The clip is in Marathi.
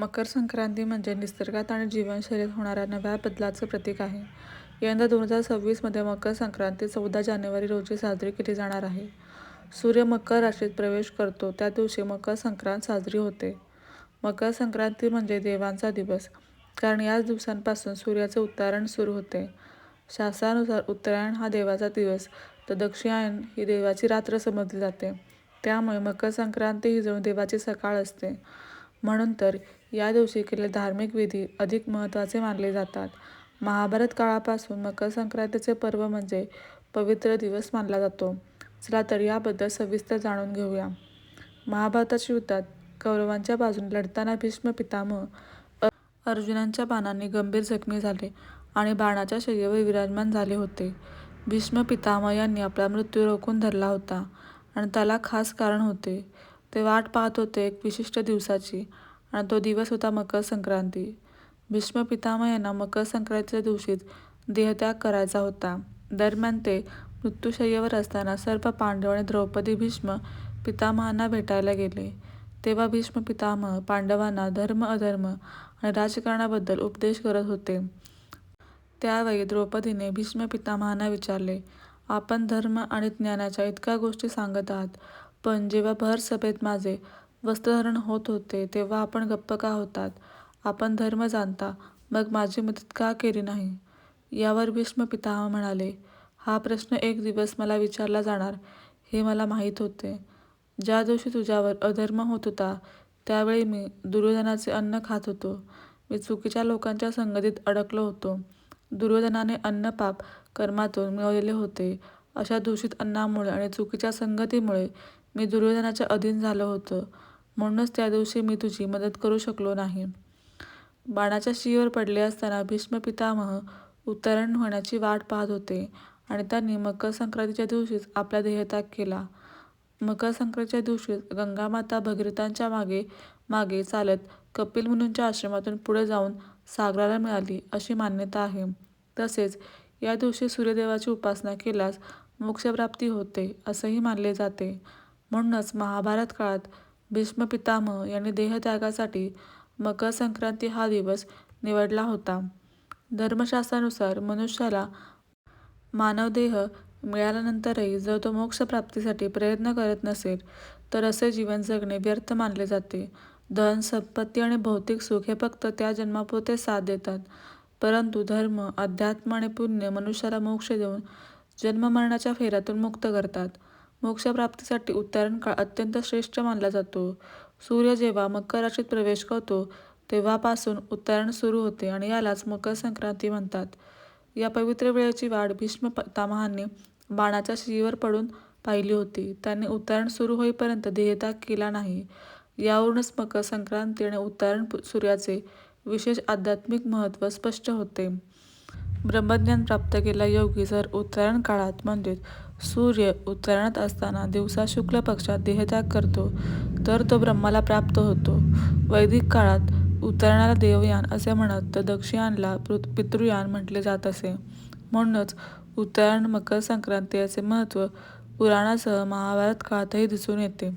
मकर संक्रांती म्हणजे निसर्गात आणि जीवनशैलीत होणाऱ्या नव्या बदलाचं प्रतीक आहे. यंदा दोन हजार सव्वीसमध्ये मकर संक्रांती चौदा जानेवारी रोजी साजरी केली जाणार आहे. सूर्य मकर राशीत प्रवेश करतो त्या दिवशी मकर संक्रांत साजरी होते. मकर संक्रांती म्हणजे देवांचा दिवस, कारण याच दिवसांपासून सूर्याचे उत्तरायण सुरू होते. शास्त्रानुसार उत्तरायण हा देवाचा दिवस तर दक्षिणायन ही देवाची रात्र समजली जाते. त्यामुळे मकर संक्रांती ही जणू देवाची सकाळ असते. म्हणून तर या दिवशी केलेले धार्मिक विधी अधिक महत्त्वाचे मानले जातात. महाभारत काळापासून मकर संक्रांतीचे पर्व म्हणजे पवित्र दिवस मानला जातो. चला तर याबद्दल सविस्तर जाणून घेऊया. महाभारताच्या युद्धात कौरवांच्या बाजूने लढताना भीष्म पितामह अर्जुनांच्या बाणाने गंभीर जखमी झाले आणि बाणाच्या शरीरावर विराजमान झाले होते. भीष्म पितामह यांनी आपला मृत्यू रोखून धरला होता आणि त्याला खास कारण होते. ते वाट पाहत होते एक विशिष्ट दिवसाची आणि तो दिवस होता मकर संक्रांती. भीष्म पितामह यांना मकर संक्रांतीच्या दिवशीच देहत्याग करायचा होता. दरम्यान ते मृत्यूशय्येवर असताना सर्व पांडव आणि द्रौपदी भीष्म पितामहांना भेटायला गेले. तेव्हा भीष्म पितामह पांडवांना धर्म अधर्म आणि राजकारणाबद्दल उपदेश करत होते. त्यावेळी द्रौपदीने भीष्म पितामहांना विचारले, आपण धर्म आणि ज्ञानाच्या इतक्या गोष्टी सांगत आहात, पण जेव्हा भर सभेत माझे वस्त्रहरण होत होते तेव्हा आपण गप्प का होतात? आपण धर्म जाणता, मग माझी मदत का केली नाही? यावर भीष्म पितामह म्हणाले, हा प्रश्न एक दिवस मला विचारला जाणार हे मला माहीत होते. ज्या दिवशी तुझ्यावर अधर्म होत होता त्यावेळी मी दुर्योधनाचे अन्न खात होतो. मी चुकीच्या लोकांच्या संगतीत अडकलो होतो. दुर्योधनाने अन्न पाप कर्मातून मिळवलेले होते. अशा दूषित अन्नामुळे आणि चुकीच्या संगतीमुळे मी दुर्योधनाच्या अधीन झालो होतो. म्हणूनच त्या दिवशी मी तुझी मदत करू शकलो नाही. बाणाच्या शीवर पडले असताना भीष्म पितामह उत्तरण होण्याची वाट पाहत होते आणि त्यांनी मकर संक्रांतीच्या दिवशीच आपला देहत्याग केला. मकर संक्रांतीच्या दिवशीच गंगामाता भगीरथांच्या मागे मागे चालत कपिल मुनींच्या आश्रमातून पुढे जाऊन सागराला मिळाली अशी मान्यता आहे. तसेच या दिवशी सूर्यदेवाची उपासना केल्यास मोक्षप्राप्ती होते असंही मानले जाते. म्हणूनच महाभारत काळात भीष्म पितामह यांनी देहत्यागासाठी मकर संक्रांती हा दिवस निवडला होता. धर्मशास्त्रानुसार मनुष्याला मानवदेह मिळाल्यानंतरही जर तो मोक्षप्राप्तीसाठी प्रयत्न करत नसेल तर असे जीवन जगणे व्यर्थ मानले जाते. धन, संपत्ती आणि भौतिक सुख हे फक्त त्या जन्मापुरते साथ देतात. परंतु धर्म, अध्यात्म आणि पुण्य मनुष्याला मोक्ष देऊन जन्ममरणाच्या फेऱ्यातून मुक्त करतात. मोक्षप्राप्तीसाठी उत्तरायण काळ अत्यंत श्रेष्ठ मानला जातो. सूर्य जेव्हा मकर राशीत प्रवेश करतो तेव्हापासून उत्तरायण सुरू होते आणि यालाच मकर संक्रांती म्हणतात. या पवित्र वेळेची वाढ भीष्म पितामहांनी बाणाच्या शियेवर पडून पाहिली होती. त्यांनी उत्तरायण सुरू होईपर्यंत देहत्याग केला नाही. यावरूनच मकर संक्रांती आणि उत्तरायण सूर्याचे विशेष आध्यात्मिक महत्त्व स्पष्ट होते. ब्रह्मज्ञान प्राप्त केला योगी जर उत्तरायण काळात म्हणजेच सूर्य उत्तरायणात असताना दिवसा शुक्ल पक्षात देहत्याग करतो तर तो ब्रह्माला प्राप्त होतो. वैदिक काळात उत्तरायणाला देवयान असे म्हणत तर दक्षिणायनाला पितृयान म्हटले जात असे. म्हणूनच उत्तरायण मकर संक्रांती याचे महत्त्व पुराणासह महाभारत काळातही दिसून येते.